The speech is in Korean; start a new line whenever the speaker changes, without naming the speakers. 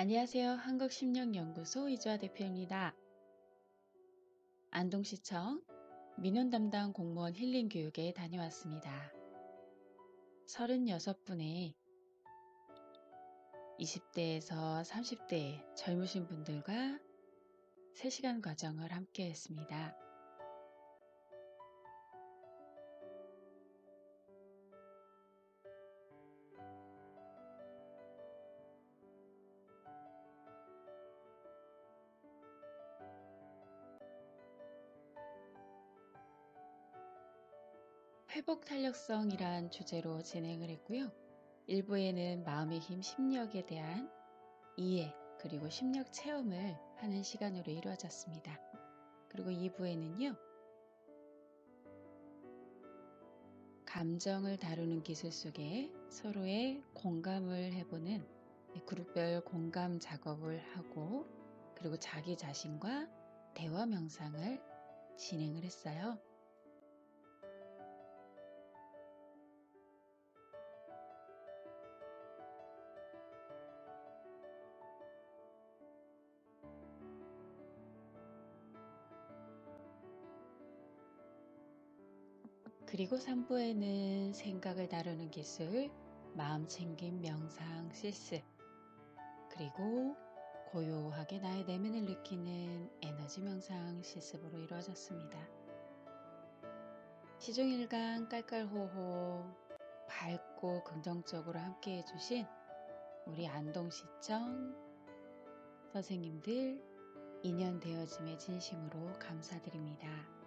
안녕하세요. 한국심령연구소 이주아 대표입니다. 안동시청 민원 담당 공무원 힐링 교육에 다녀왔습니다. 36분의 20대에서 30대 젊으신 분들과 3시간 과정을 함께 했습니다. 회복 탄력성이란 주제로 진행을 했고요. 1부에는 마음의 힘 심리학에 대한 이해 그리고 심리학 체험을 하는 시간으로 이루어졌습니다. 그리고 2부에는요. 감정을 다루는 기술 속에 서로의 공감을 해보는 그룹별 공감 작업을 하고 그리고 자기 자신과 대화 명상을 진행을 했어요. 그리고 3부에는 생각을 다루는 기술, 마음 챙김 명상 실습, 그리고 고요하게 나의 내면을 느끼는 에너지 명상 실습으로 이루어졌습니다. 시종일관 깔깔호호 밝고 긍정적으로 함께 해주신 우리 안동시청 선생님들 인연 되어짐에 진심으로 감사드립니다.